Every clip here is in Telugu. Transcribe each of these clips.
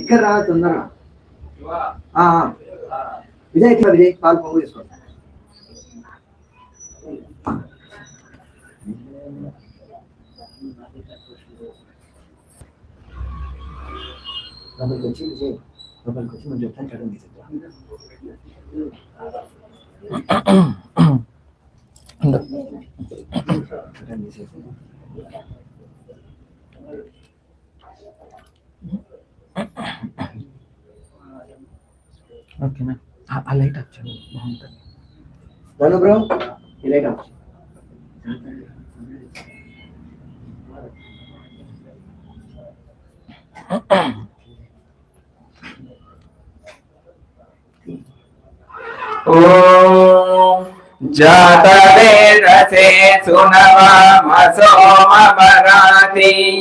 ఇక్కడ రా తొందర విజయ్ ఇక్కడ విజయ్? పాలు పొంగు తీసుకోండి లోపలికి వచ్చి విజయ్ లోపలికి వచ్చి మనం చెప్తాను కట్టం తీసేద్దాం ఓకేనా ఆ- లైట్ ఆఫ్ చేయండి బాగుంటుంది Bueno, bro. Y le damos. ॐ ఓం జాతవేదసే సునవామసోమరాతి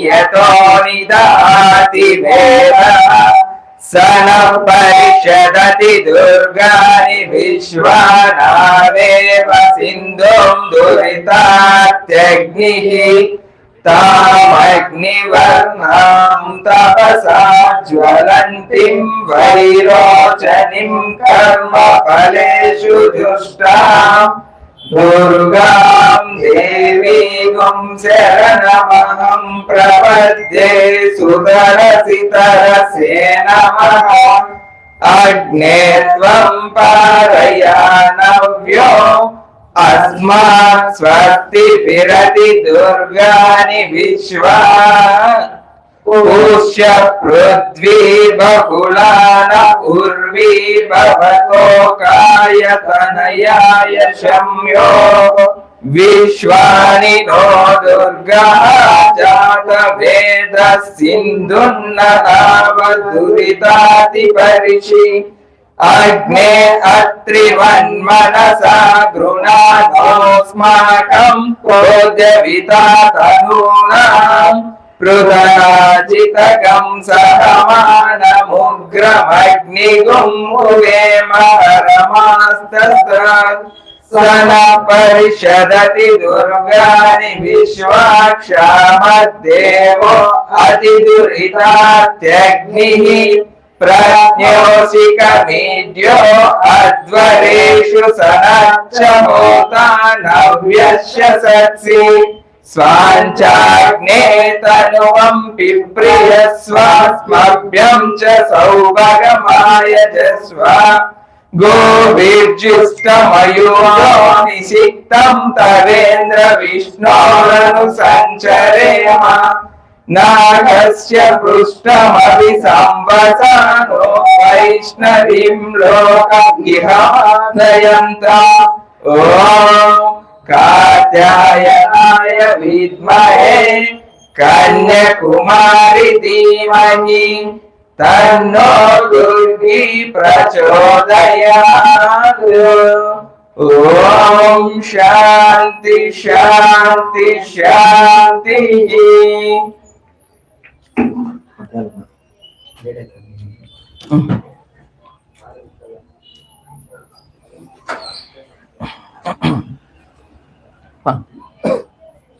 యతో నిదాతి వేద సనం పరిషదతి దుర్గాని విశ్వనావేవ సింధుం దురితాత్యగ్నిః तामग्निवर्णां तपसा ज्वलन्तीं वैरोचनीं कर्मफलेषु दुष्टाम् दुर्गां देवीगुं शरणमहं प्रपद्ये सुदरसितरसे नमः अग्ने त्वं पारयानव्यो అస్మాత్ స్వస్తి విరతి దుర్గాని విశ్వా పూష్య పృథ్వీ బహుళాన ఉర్వీ భవతోకాయ తనయాయ శమ్యో విశ్వాని నో దుర్గా జాత వేద సింధున్న నావ దురితాతి పరిషి अग्ने अत्रिवन्मनसा गृणातोऽस्माकं क्रोध्यविता तनूनाम् पृथनाजितकं सहमानमुग्रमग्निगुं मुवेमहरमास्तस्तात् स न परिषदति दुर्गानि विश्वाक्षामद्देवो अतिदुरितात्यग्निः प्रज्ञोषिकमीड्यो अध्वरेषु सनच्च होता नव्यस्य सत्सि स्वाञ्चाग्ने तनुवं पिप्रियस्वास्मभ्यं च सौभगमायजस्व गोभिर्जुष्टमयूरो निषिक्तं तवेन्द्र विष्णोरनुसञ्चरेम నాగస్య పృష్టమవి సంవసనో వైష్ణవీం లోక ఇహాదయంత ఓం కాత్యాయనాయ విద్మహే కన్యకుమారి ధీమహి. తన్నో దుర్గి ప్రచోదయాత్. ఓం శాంతి శాంతి శాంతి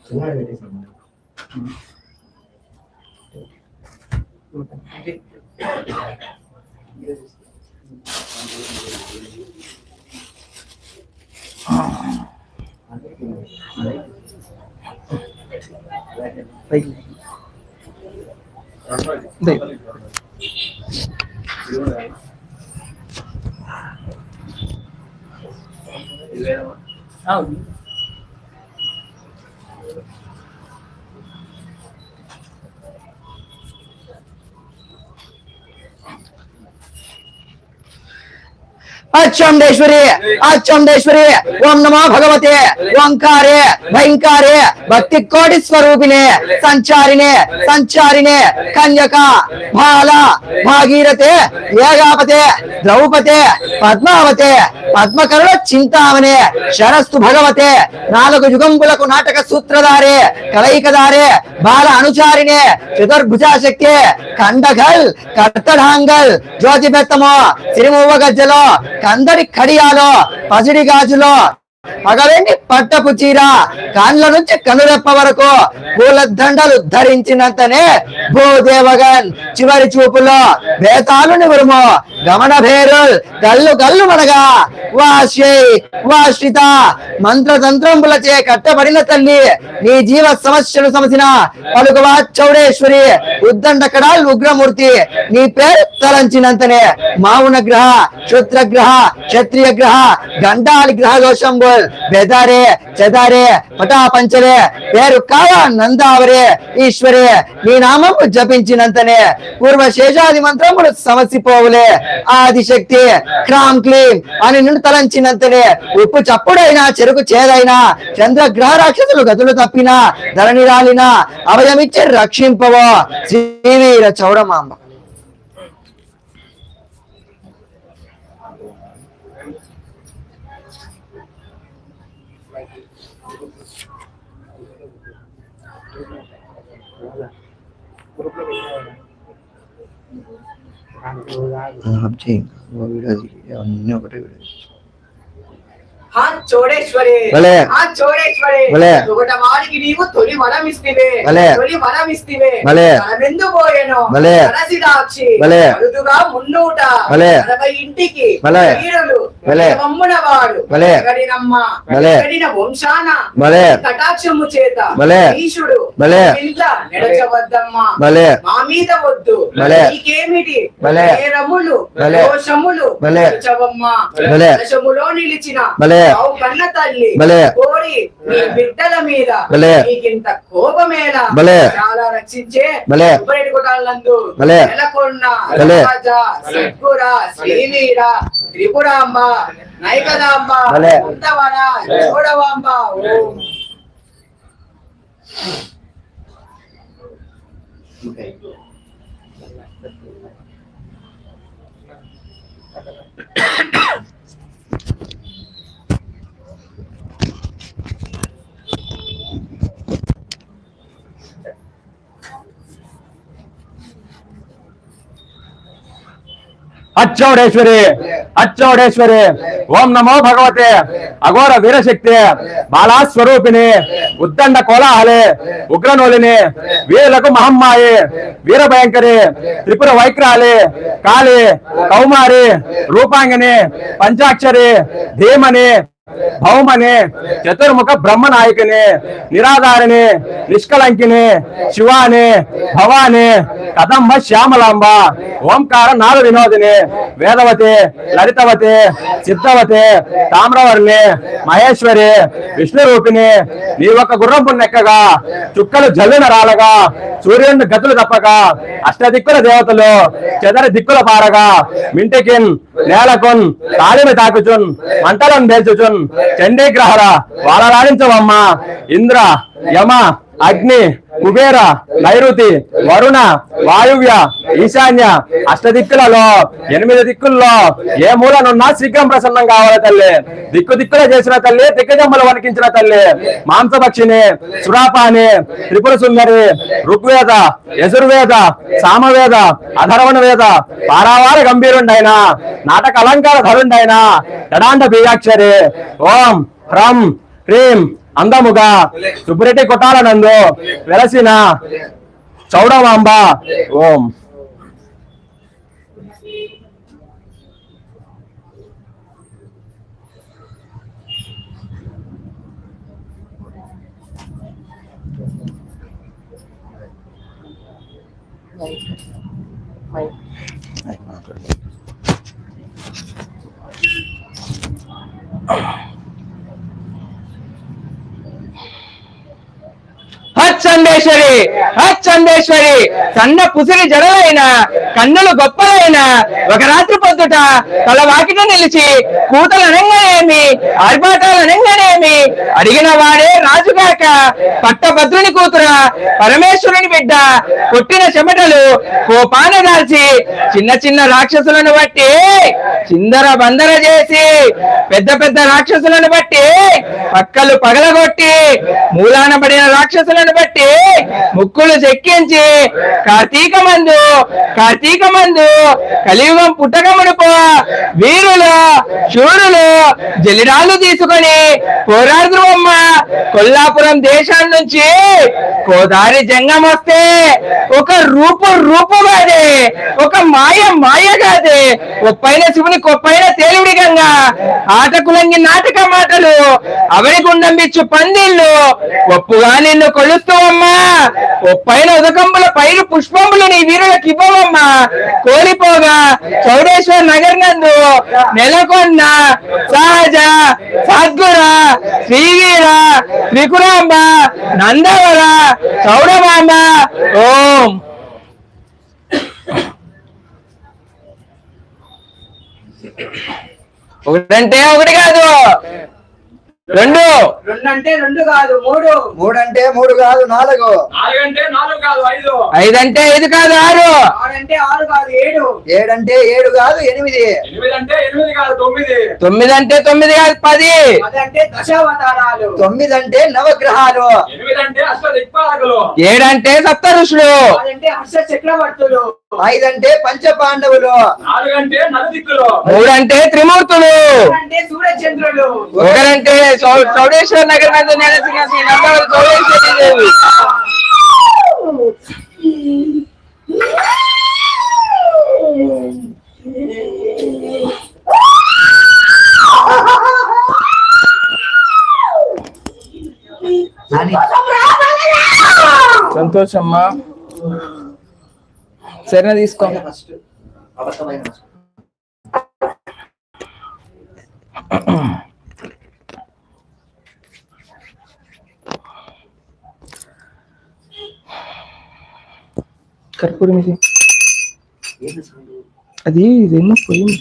Juga ada di sana. ಹೌದು ಅಚ್ಚಂಡೇಶ್ವರಿ ಅಚ್ಚಂಡೇಶ್ವರಿ, ಓಂ ನಮೋ ಭಗವತೆ, ಓಂಕಾರೆ, ಭಯಂಕಾರೆ, ಭಕ್ತಿ ಕೋಟಿ ಸ್ವರೂಪಿಣೆ, ಸಂಚಾರಿಣೆ ಸಂಚಾರಿಣೆ, ಕನ್ಯಕ, ಬಾಲ, ಭಾಗೀರಥೆ ಏಗಾಪತೆ ದ್ರೌಪತೆ ಪದ್ಮಾವತೆ పద్మకరుణ చింతావనే శరస్తు భగవతే నాలుగు యుగంబులకు నాటక సూత్రధారే కలయికదారే బాల అనుచారిణే చతుర్భుజాశక్తి కండగల్ కర్తడాంగల్ జ్యోతి బెత్తమో సిరిమువ్వ గజ్జలో కడియాలో పసిడి గాజులో పగలండి పట్టపు చీర. కాళ్ళ నుంచి కనురెప్ప వరకు పూల దండలు ధరించినంతనే భూదేవగన్ చివరి చూపులో వేతాలు నివరుము గమన భేరుల్ గల్లు గల్లు మనగా వాశ్యై వాశ్రిత మంత్రతంత్రంబులచే కట్టబడిన తల్లి నీ జీవ సమస్యలు సమసిన పలుకువా చౌడేశ్వరి ఉద్దండ ఉద్దండకడాల్ ఉగ్రమూర్తి నీ పేరు తలంచినంతనే. మావున గ్రహ క్షుద్రగ్రహ క్షత్రియ గ్రహ గండాలి గ్రహ దోషంబుల్ బెదారే చెదారే పటాపంచరే పేరు కావా నందావరే ఈశ్వరే నీ నామము జపించినంతనే పూర్వ శేషాది మంత్రములు సమసిపోవులే. ఆదిశక్తి క్రామ్ క్లీం అని నిన్ను తలంచినంతనే ఉప్పు చప్పుడైనా చెరుకు చేదైనా చంద్రగ్రహ రాక్షసులు గతులు తప్పినా ధరణి రాలినా అభయమిచ్చి రక్షింపవో. శ్రీవీర చౌడమాంబ అన్నీ ఒకటే ఆ చోడేశ్వరి భలే. ఆ భలే. ఒకట వాడికి నీవు తొలి వరం ఇస్తివే భలే. తొలి వరం ఇస్తివే భలే. మనమెందు పోయేను భలే. అరుదుగా మున్నూట. అరవై ఇంటికి. వీరులు భలే. వమ్మున వాడు. ఎగడినమ్మ. ఎగడిన వంశాన. కటాక్షము చేత. ఈశుడు. కింద నెడచవద్దమ్మా. మా మీద వద్దు. నీకేమిటి. నేరములు. దోషములు భలే. దశములో నిలిచిన భలే. కన్న తల్లి భలే. కోరి బిడ్డల మీద భలే. నీకింత కోపమేలా భలే. చాలా రక్షించే భలే. ఉబ్బరేటి కొట్టాలందు భలే. నెలకొన్న భలే. రాజ సద్గుర శ్రీవీర త్రిపురాంబ నైకదాంబ భలే. ఉంతవర చూడవాంబ ఓం அச்சோடேஸ்வரி அச்சோடேஸ்வரி. ஓம் நமோ பகவதே. அகோர வீரசக்தி. பாலா ஸ்வரூபிணி உத்தண்ட கோலாஹலே உக்ரநோலினி. வீரலகு மகம்மாயி. வீரபயங்கரி. திரிபுர வைக்ராலி. காளி. கௌமாரி. ரூபாங்கினி. பஞ்சாட்சரி. தீமனி. భౌమని చతుర్ముఖ బ్రహ్మ నాయకుని నిరాధారిని నిష్కలంకిని శివాని భవాని కదంబ శ్యామలాంబ ఓంకార నాద వినోదిని వేదవతి లలితవతి సిద్ధవతి తామ్రవర్ణి మహేశ్వరి విష్ణు రూపిణి నీ ఒక గుర్రంపు నెక్కగా చుక్కలు జల్లిన రాలగా సూర్యుని గతులు తప్పగా అష్టదిక్కుల దేవతలు చెదర దిక్కుల పారగా మింటికిన్ నేలకున్ తాళిని తాకుచున్ మంటలను పేల్చుచున్ చండీగ్రహర వాలరాడించవమ్మ ఇంద్ర యమ అగ్ని కుబేర నైరుతి వరుణ వాయువ్య ఈశాన్య అష్టదిక్కులలో ఎనిమిది దిక్కుల్లో ఏ మూలనున్నా శీఘ్రం ప్రసన్నం కావాలి తల్లి? దిక్కు దిక్కుల చేసిన తల్లి దిగ్గజమ్మలు వణికించిన తల్లి. మాంసపక్షిని సురాపాని త్రిపుర సుందరి ఋగ్వేద యజుర్వేద సామవేద అధర్వణ వేద పారావార గంభీరుండైన నాటక అలంకార ధరుండైన తడాండ బీజాక్షరి. ఓం హ్రం హ్రీం అందముగా సుబ్బిరెడ్డి కొట్టాలనందు వెలసిన చౌడవాంబ. ఓం. హచ్చందేశ్వరి హచ్చందేశ్వరి సన్న పుసిరి జడలైన కన్నులు గొప్పలైన ఒక రాత్రి పొద్దుట తల వాకిట నిలిచి కూతలు అనగానేమి ఆర్భాటాలు అనగానేమి అడిగిన వాడే రాజుగాక పట్టభద్రుని కూతుర పరమేశ్వరుని బిడ్డ కొట్టిన చెమటలు కోపాన దాల్చి చిన్న చిన్న రాక్షసులను బట్టి చిందర బందర చేసి పెద్ద పెద్ద రాక్షసులను బట్టి పక్కలు పగలగొట్టి మూలాన పడిన రాక్షసులను బట్టి ముక్కులు చెక్కించి కార్తీక మందు కార్తీక తీకమందు కలియుగం పుట్టక వీరులు శూరులు జలిరాళ్ళు తీసుకొని పోరాడుతుమ్మ కొల్లాపురం దేశం నుంచి గోదావరి జంగం వస్తే ఒక రూపు రూపు కాదే ఒక మాయ మాయ కాదే ఒప్పైన శివుని కొప్పైన తేలుడి గంగా. ఆటకులంగి నాటక మాటలు అవని గుండం బిచ్చు పందిళ్ళు. ఒప్పుగా నిన్ను కొలుస్తూ అమ్మా ఒప్పైన ఉదకంబుల పైరు పుష్పములు నీ వీరులకు ఇవ్వవమ్మా కోలిపోగా చౌడేశ్వర్ నగర్ నందు నెలకొన్న సహజ సద్గుర శ్రీవీర త్రికురాంబ నందవర చౌడమాంబ ఓం. ఒకటంటే ఒకటి కాదు. రెండు. రెండు అంటే రెండు కాదు మూడు. మూడు అంటే మూడు కాదు నాలుగు. నాలుగంటే నాలుగు కాదు ఐదు. ఐదంటే ఐదు కాదు ఆరు. ఆరంటే ఆరు కాదు ఏడు. ఏడంటే ఏడు కాదు ఎనిమిది. ఎనిమిది అంటే ఎనిమిది కాదు తొమ్మిది. తొమ్మిది అంటే తొమ్మిది కాదు పది. పది అంటే దశావతారాలు. తొమ్మిది అంటే నవగ్రహాలు. ఎనిమిది అంటే అష్ట దిక్పాలకులు ఏడంటే సప్త ఋషులు అదంటే హర్ష చక్రవర్తులు. ఐదంటే పంచ పాండవులు నాలుగు అంటే నలు దిక్కులు మూడంటే త్రిమూర్తులు. అంటే సూర్యచంద్రులు. ఒకరంటే శ్రీ నందవరం చౌడేశ్వరి దేవి. నాని, సంతోషమ్మా. సరే తీసుకో. ఫస్ట్. కర్పూరం ఇది ఏంది sound? అది ఇదేమో పోయింది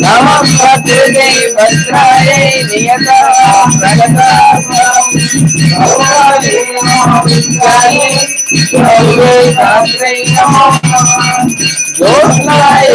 नम भद्रे भद्राय नियता ज्योत्नाय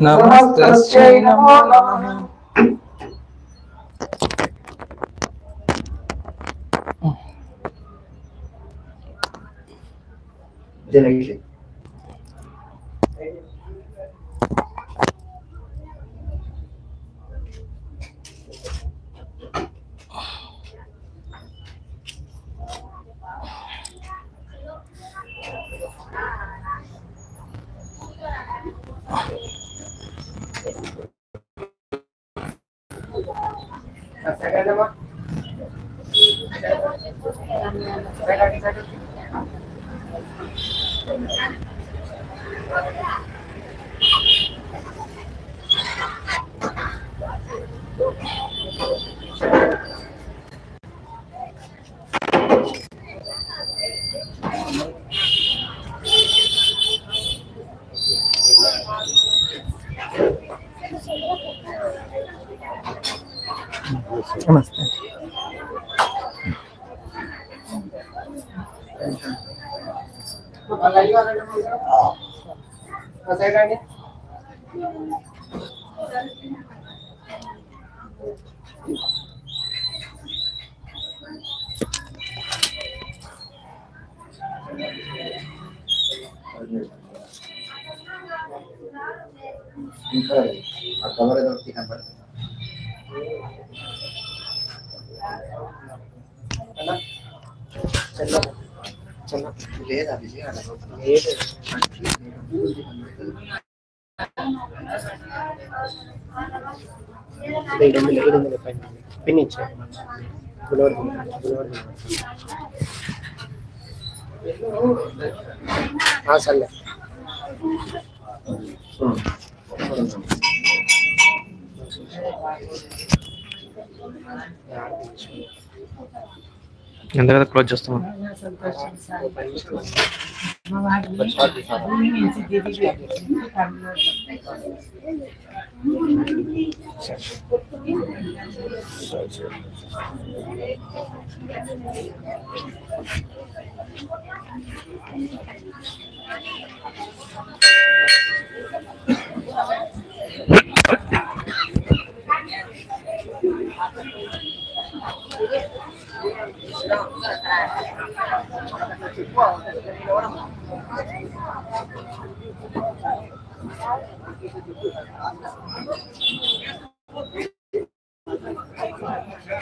नमस्ते नमो नमः Generation. Namaste. regaña. Acaba de notificar. Chalo. ఒకటి కనపడుతుంది లేదా విజయ పిన్ ఇచ్చే గులవర్ గులవర్ సర్లే. ఎంత కదా క్లోజ్ చేస్తాం విజయ్ మైక్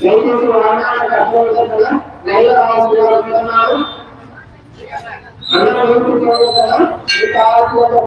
దయచేసి వాహనాలకు అర్థమవుతుందా లైవ్ అందరూ మీకు కావాల్సిన